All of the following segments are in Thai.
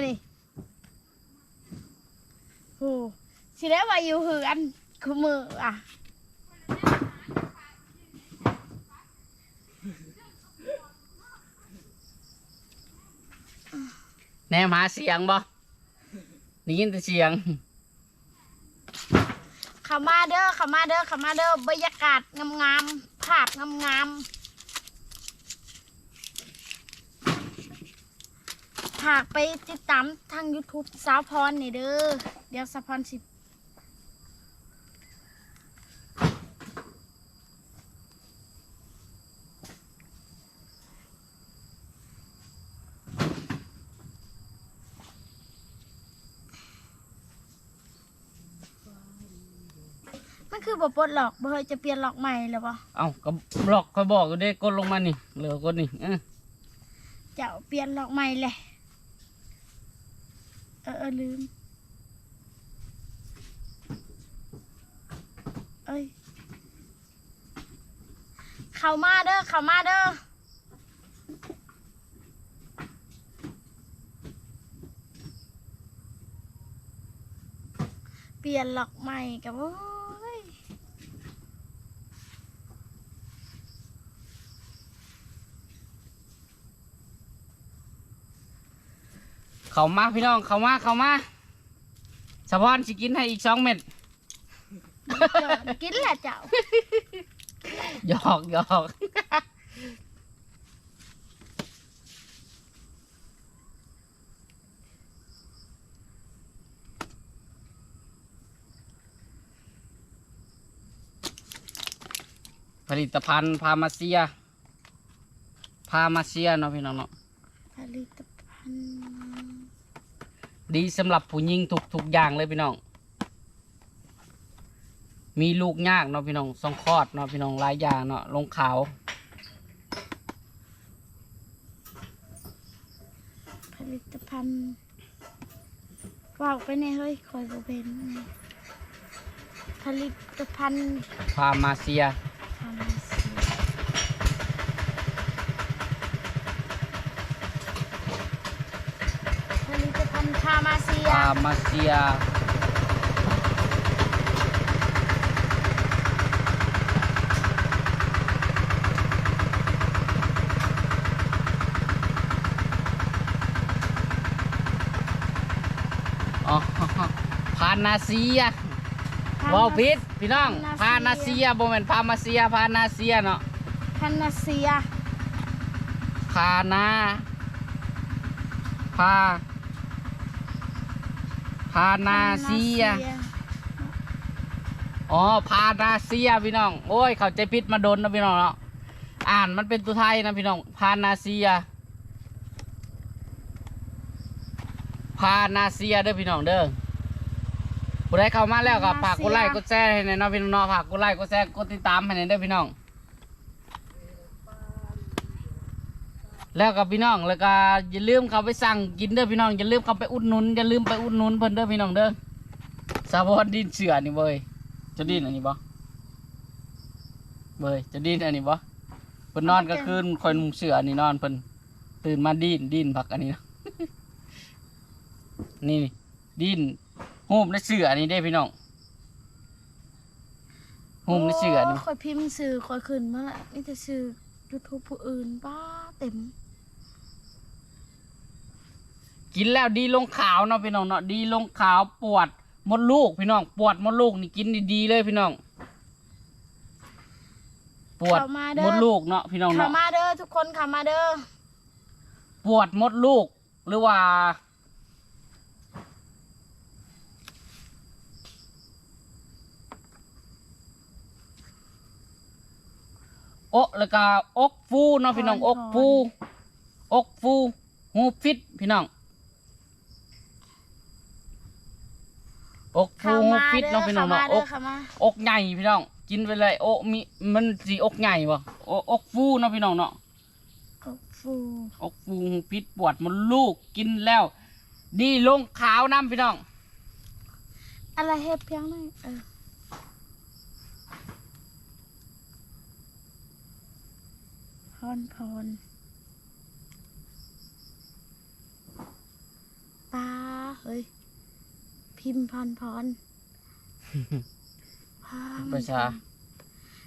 มานี่โอ้สิได้ว่าอยู่หืออันคือมืออะแนมหาเสียงบ่ได้ยินแต่เสียงเข้ามาเด้อเข้ามาเด้อเข้ามาเด้อบรรยากาศงามๆภาพงามๆ ฝากไปติดตามทาง YouTube สาวพรนี่เด้อ เดี๋ยวสาวพรสิมันคือบ่ปลดหลอกบ่เฮ้ยจะเปลี่ยนหลอกใหม่แล้วบ่เอ้าก็บล็อกเขาบอกอยู่เด้กดลงมานี่ เหลือกดนี่เออ เจ้าเปลี่ยนหลอกใหม่เลยเอเออลืม เอ้ยเข้ามาเด้อเข้ามาเด้อเปลี่ยนหลอกใหม่กับว่าย เข้ามาพี่น้องเข้ามาเข้ามาสะพอนสิกินให้อีกสองเม็ดเจ้ากินแหละเจ้าหยอกหยอกผลิตภัณฑ์พามาเซีย พามาเซียเนาะพี่น้องเนาะผลิตภัณฑ์ ดีสำหรับผู้หญิงทุกทุกๆอย่างเลยพี่น้อง มีลูกยากเนาะพี่น้องสองคลอดเนาะพี่น้องหลายอย่างเนาะลงขาวผลิตภัณฑ์ว่าวไปในเฮ้ยคอยบ่เป็นผลิตภัณฑ์พามาเซีย ทำสีผลิตภัณฑ์พามาเซียพามาเซียอ๋อพานาเซียว้าวพิษพี่น้องพานาเซียบ่แม่นพามาเซียพานาเซียเนาะพานาเซีย พานาพาพานาเซีย อ๋อ พานาเซียพี่น้อง โอ้ย เขาใจผิดมาโดนนะพี่น้องเนาะ อ่านมันเป็นตัวไทยนะพี่น้อง พานาเซีย พานาเซียเด้อพี่น้องเด้อผู้ใดเข้ามาแล้วก็ฝากกดไลค์กดแชร์ให้หน่อยเนาะพี่น้องเนาะฝากกดไลค์กดแชร์กดติดตามให้หน่อยเด้อพี่น้อง แล้วกับพี่น้องแล้วก็อย่าลืมเข้าไปสั่งกินเด้อพี่น้องอย่าลืมเข้าไปอุดหนุนอย่าลืมไปอุดหนุนเพิ่นเด้อพี่น้องเด้อสาวอนดินเสือนี่เว้ยจะดินอันนี้บ่เว้ยจะดินอันนี้บ่เพิ่นนอนกลางคืนคอยนุ่งเสืออันนี้นอนเพิ่นตื่นมาดินดินพักอันนี้นะนี่นี่ดินหูมในเสืออันนี้เด้พี่น้องหูมในเสืออันนี้คอยพิมพ์สื่อคอยขึ้นมาละนี่จะสื่อ ยูทูบผู้อื่นป้าเต็ม กินแล้วดีลงขาวเนาะพี่น้องเนาะดีลงขาวปวดมดลูกพี่น้องปวดมดลูกนี่กินดีๆเลยพี่น้อง ปวดเข้ามาเด้อ มดลูกเนาะพี่น้องเข้าเนาะมาเด้อทุกคนเข้ามาเด้อปวดมดลูก หรือว่า โอะแล้วก็อกฟูเนาะพี่น้องอกฟูอกฟูหูฟิตพี่น้องอกฟูเข้าหูมาฟิตเด้อเนาะพี่น้เข้าองมาเนาะอเด้อกเข้ามาอกใหญ่พี่น้องกินไปเลยโอะมีมันสีอกใหญ่วะโอะอกฟูเนาะพี่น้องเนาะโอ้ฟูอกฟูหูฟิตปวดมันลูกกินแล้ว ดีลงขาวน้ำพี่น้องอะไรเฮ็ดเพียงหน่อยเออ พรพรปเฮ้ย พิมพ์พรพรพามันภาษา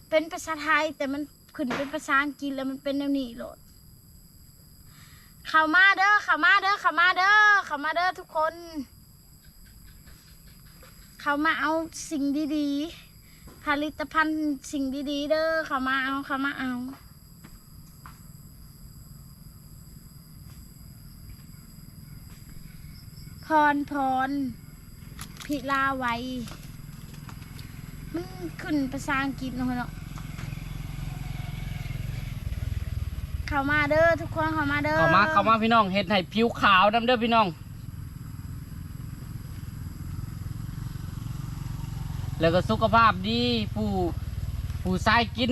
เป็นภาษาไทยแต่มันขึ้นเป็นภาษาอังกฤษแล้วมันเป็นแนวนี้โหลดเข้ามาเด้อเข้ามาเด้อเข้ามาเด้อเข้ามาเด้อทุกคน เข้ามาเอาสิ่งดีๆ ผลิตภัณฑ์สิ่งดีๆ เด้อเข้ามาเอาเข้ามาเอา รพร พิลาไวมันขึ้นภาษาอังกฤษเนาะเนาะเข้ามาเด้อทุกคนเข้ามาเด้อเข้ามาเข้ามาพี่น้องเฮ็ดให้ผิวขาวดำเด้อพี่น้อง แล้วก็สุขภาพดีผู้ผู้ชายกิน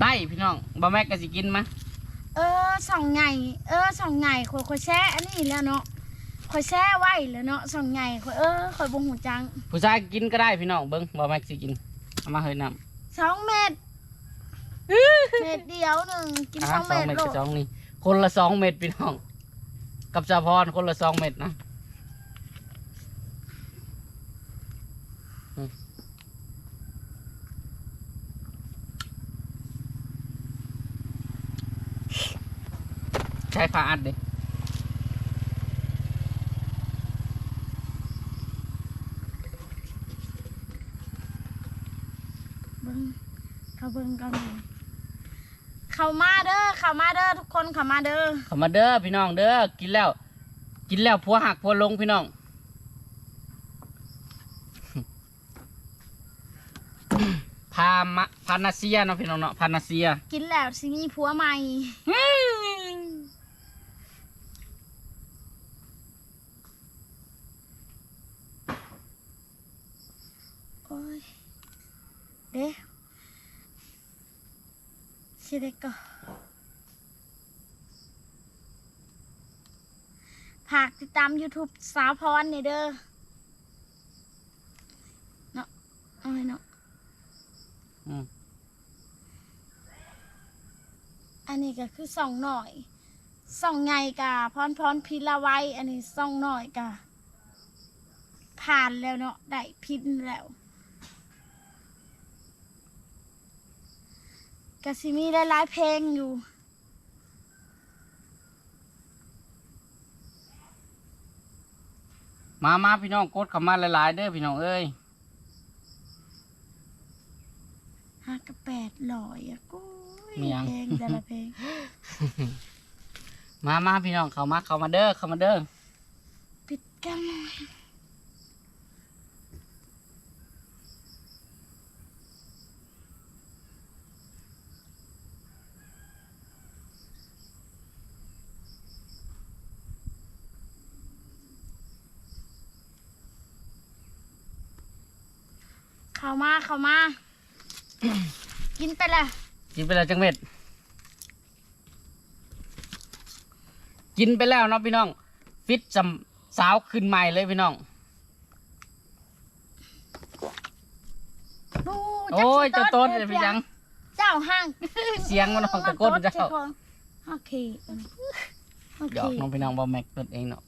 ได้พี่น้องบ่แม่ก็สิกินมะเออสองไงเออสองไงคอยคอยแช่อันนี้แล้วเนาะ คอยแช่ไว้แล้วเนาะสองไงคอยเออคอยบงหูจังผู้ชายกินก็ได้พี่น้องเบิ่งบ่แม่สิกินเอามาเฮ้ยน้ำสองเม็ดเม็ดเดียวหนึ่งกินอ่าสองสองเม็ดเม็ดโลกับดสองนี่คนละสองเม็ดพี่น้อง กับจาพรคนละสองเม็ดนะอืมใช้ผ้าอัดดิ งเขาเบิ้งกันเข้ามาเด้อเข้ามาเด้อทุกคนเข้ามาเด้อเข้ามาเด้อพี่น้องเด้อกินแล้ว กินแล้วผัวหักผัวลงพี่น้องพามะพานาเซียเนาะพี่น้องเนาะพานาเซีย กินแล้วสิมีผัวใหม่โอ้ยเด้ สิเด็กก็ฝากติดตาม YouTube สาวพรนี่เด้อเนาะเอาไว้เนาะอืมอันนี้ก็คือส่องหน่อยส่องไงกะพรพรพิลาไว้ อันนี้ส่องหน่อยกะผ่านแล้วเนาะได้พินแล้ว กะสิมีหลายๆเพลงอยู่ มามาพี่น้องกดเข้ามาหลายๆเด้อพี่น้องเอ้ยห้ากับแปดลอยอะกุ้ยมีหยัง เพลงแต่ละเพลง มามาพี่น้องเข้ามาเข้ามาเด้อเข้ามาเด้อ ปิดกันหน่อย เข้ามาเข้ามา กินไปเลยกินไปแล้วจังเม็ด กินไปแล้วเนาะพี่น้อง ฟิตสำสาวขึ้นใหม่เลยพี่น้อง ดูโอ้ยจัเจ้ากสิต้นเด้เลอยพี่ยัง เจ้าห้างเสียงมันออกจากก้นเจ้า โอเคโอหเคยอกน้องพี่น้องบอแม็กเปิดเองเนาะ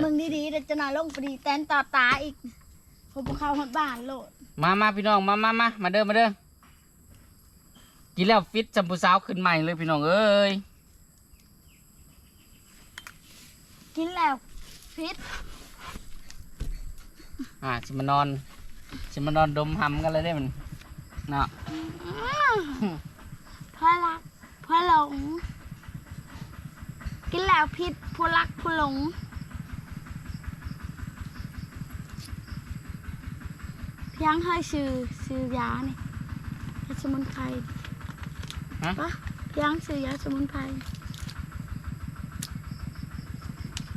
มึงดีๆเดี๋ยวจะนายลงปรีแตนต่อตาอีกผมเข้าหดบ้านโลดมามาพี่น้องมามามามาเด้อมาเด้อกินแล้วฟิตจำผู้สาวขึ้นใหม่เลยพี่น้องเอ้ยกินแล้วฟิตอ่าสิมานอนสิมานอนดมหำกันเลยได้มันเนาะพ่อรักพ่อหลง กินแล้วพิษผู้รักผู้หลง เพี ยงให้ชื่อชื่อยานี่ยาสมุนไพรฮะ ปะเพียงชื่อยาสมุนไพร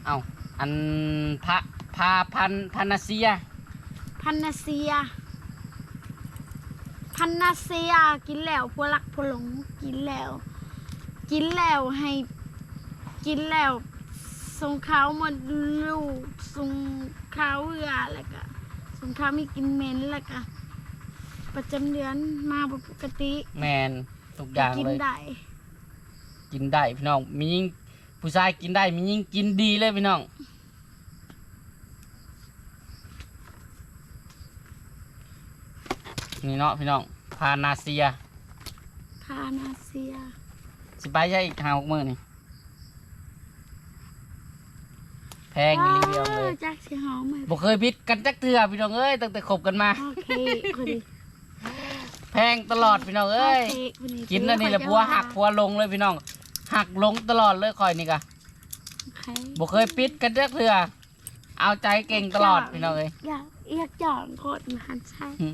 เอาอันพระพาพันพันนาเซีย พันนาเซีย พันนาเซียกินแล้วผู้รักผู้หลงกินแล้ว กินแล้วให้กินแล้วส่งเขามาลูกส่งเขาเหือแล้วก็ ส่งเขามีกินเหม็นแล้วก็ประจำเดือนมาบ่ปกติแมนทุกอย่างกินเลย ได้กินได้พี่น้อง มียิ่งผู้ชายกินได้ มียิ่งกินดีเลยพี่น้อง นี่เนาะพี่น้อง พานาเซีย พานาเซีย สิไปใช่อีกห้าหกมือนี่ แพงอีหลีเดียวเลยจักสิหอมไหมบ่เคยพิดกันจักเทื่อพี่น้องเอ้ยตั้งแต่คบกันมา โอเคคนนี้แพงตลอดพี่น้องเอ้ยโอเคคนนี้กินอันนี้แหละพัวหักพัวลงเลยพี่น้อง หักลงตลอดเลยคอยนี่กะโอเคบ่เคยปิดกันจักเทื่อเอาใจเก่งตลอดพี่น้องเอ้ยอยากอยากจอนคนหันใช่หึ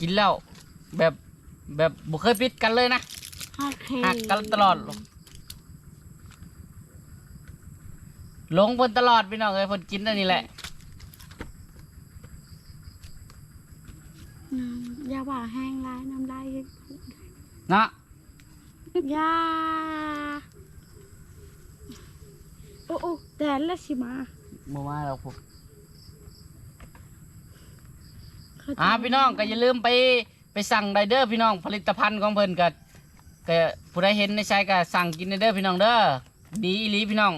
กินแล้วแบบแบบบ่เคยปิดกันเลยนะ โอเคหักกันตลอด ลงเพิ่นตลอดพี่น้องเอ้ยเพิ่นกินอันนี้แหละน้ำยาบ่าแห้งร้ายน้ำลายเนาะยาโอ้โอ้แดนละสิมาบ่มาแล้วพวกเขาจะอ่าพี่น้องก็อย่าลืมไปไปสั่งไดเดอร์พี่น้องผลิตภัณฑ์ของเพิ่นก็ก็ผู้ใดเห็นในใช้ก็สั่งกินได้เด้อพี่น้องเด้อดีอีหลีพี่น้อง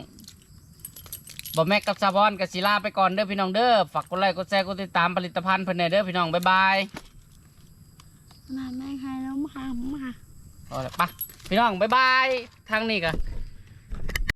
บ่แม็กกับซาบอนกับศิลาไปก่อนเด้อพี่น้องเด้อฝากกดไลค์กดแชร์กดติดตามผลิตภัณฑ์เพิ่นแหน่เด้อพี่น้องบ๊ายบายน้ำแม่งให้แล้วมามาเอาละปะพี่น้องบ๊ายบายทางนี้ก็